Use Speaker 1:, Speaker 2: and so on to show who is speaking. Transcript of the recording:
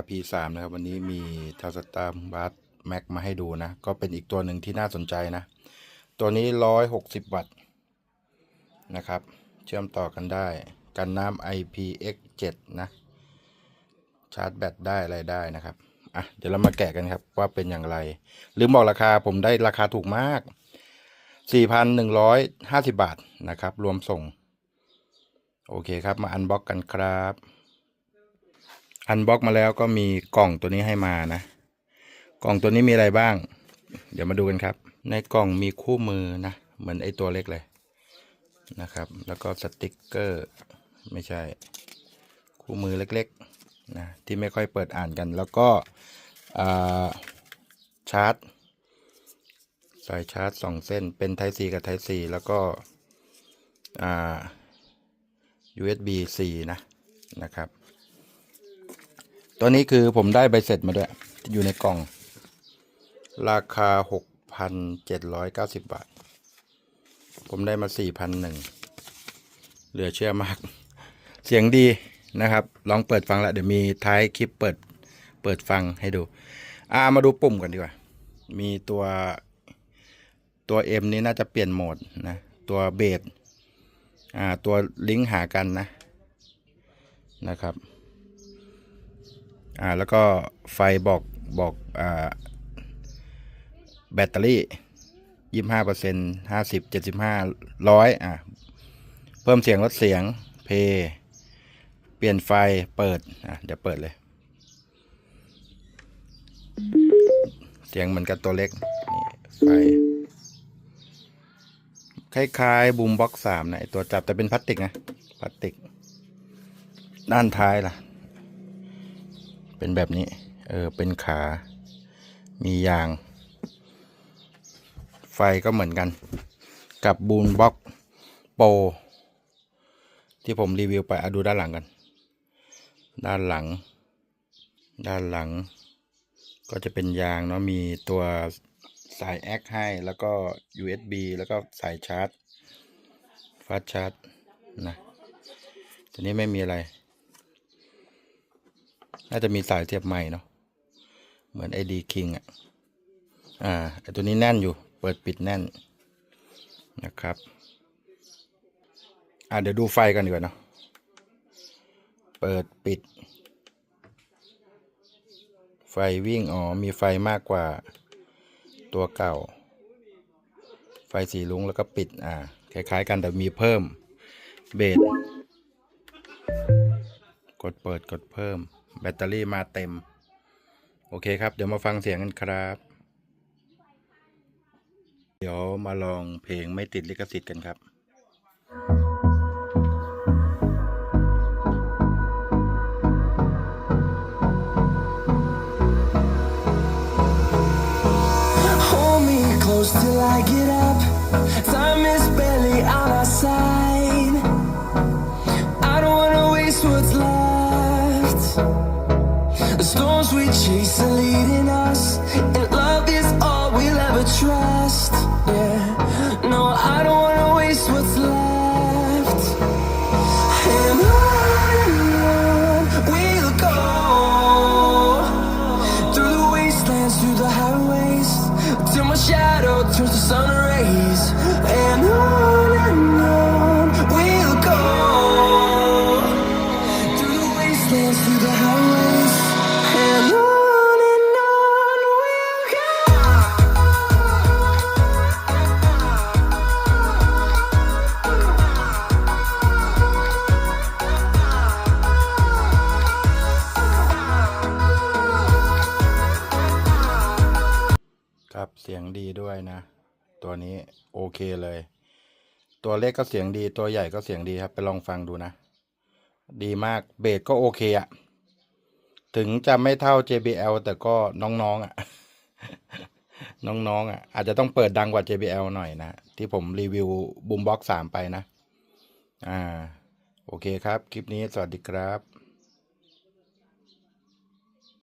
Speaker 1: RP3 นะครับวันนี้มีทาสตาร์บัสแม็กมาให้ดูนะ ก็เป็นอีกตัวหนึ่งที่น่าสนใจนะ ตัวนี้ 160 วัตต์นะครับ เชื่อมต่อกันได้ กันน้ำ IPX7 นะ ชาร์จแบตได้อะไรได้นะครับ อะ เดี๋ยวเรามาแกะกันครับว่าเป็นอย่างไร ลืมบอกราคาผมได้ราคาถูกมาก 4,150 บาทนะครับ รวมส่ง โอเคครับมาอันบ็อกกันครับ อันบล็อกมาแล้วก็มีกล่องตัวนี้ให้มานะ กล่องตัวนี้มีอะไรบ้าง เดี๋ยวมาดูกันครับ ในกล่องมีคู่มือนะ เหมือนไอตัวเล็กเลยนะครับ แล้วก็สติกเกอร์ไม่ใช่ คู่มือเล็กๆนะที่ไม่ค่อยเปิดอ่านกัน แล้วก็อ่าชาร์จสายชาร์จสองเส้นเป็น Type C กับ Type C แล้วก็อ่า USB C นะนะครับ ตัวนี้คือผมได้ใบเสร็จมาด้วย อยู่ในกล่อง ราคา 6,790 บาท ผมได้มา 4,001เหลือเชื่อมาก เสียงดีนะครับ ลองเปิดฟังล้วเดี๋ยวมีท้ายคลิปเปิดเปิดฟังให้ดู อ่ามาดูปุ่มกันดีกว่า มีตัวตัว M นี้น่าจะเปลี่ยนโหมดนะ ตัวเบสอ่าตัวลิงก์หากันนะนะครับ อ่าแล้วก็ไฟบอกบอกอ่าแบตเตอรี่ยี่ห้าเปอร์เซ็นต์ห้าสิบเจ็ดสิบห้าร้อยอ่าเพิ่มเสียงลดเสียงเพย์เปลี่ยนไฟเปิดอะเดี๋ยวเปิดเลย เสียงเหมือนกับตัวเล็กนี่ไฟคล้ายๆบูมบ็อกสามนะไอตัวจับแต่เป็นพลาสติกนะพลาสติก ด้านท้ายล่ะ เป็นแบบนี้ เออ เป็นขา มียาง ไฟก็เหมือนกัน กับบูนบ็อกโปรที่ผมรีวิวไปอะดูด้านหลังกัน ด้านหลัง ด้านหลัง ก็จะเป็นยางเนาะ มีตัวสายแอคให้ แล้วก็ USB แล้วก็สายชาร์จฟาสชาร์จนะ ตัวนี้ไม่มีอะไร น่าจะมีสายเสียบใหม่เนาะเหมือนไอดีคิงอะอ่าไอตัวนี้แน่นอยู่ เปิดปิดแน่นนะครับอ่าเดี๋ยวดูไฟกันดีกว่าเนาะเปิดปิด ไฟวิ่งอ๋อมีไฟมากกว่าตัวเก่า ไฟสีลุงแล้วก็ปิดอ่าคล้ายๆกันแต่มีเพิ่มเบสกดเปิดกดเพิ่ม แบตเตอรี่มาเต็ม โอเคครับ เดี๋ยวมาฟังเสียงกันครับ เดี๋ยวมาลองเพลงไม่ติดลิขสิทธิ์กันครับ
Speaker 2: till I get up. Time is barely on our side. The storms we chase
Speaker 1: เสียงดีด้วยนะ ตัวนี้โอเคเลย ตัวเล็กก็เสียงดี ตัวใหญ่ก็เสียงดีครับ ไปลองฟังดูนะ ดีมากเบสก็โอเคอะถึงจะไม่เท่า JBL แต่ก็น้องๆอะน้องๆอะอาจจะต้องเปิดดังกว่า JBL หน่อยนะ ที่ผมรีวิวบูมบ็อกสามไปนะ อ่า โอเคครับ คลิปนี้สวัสดีครับ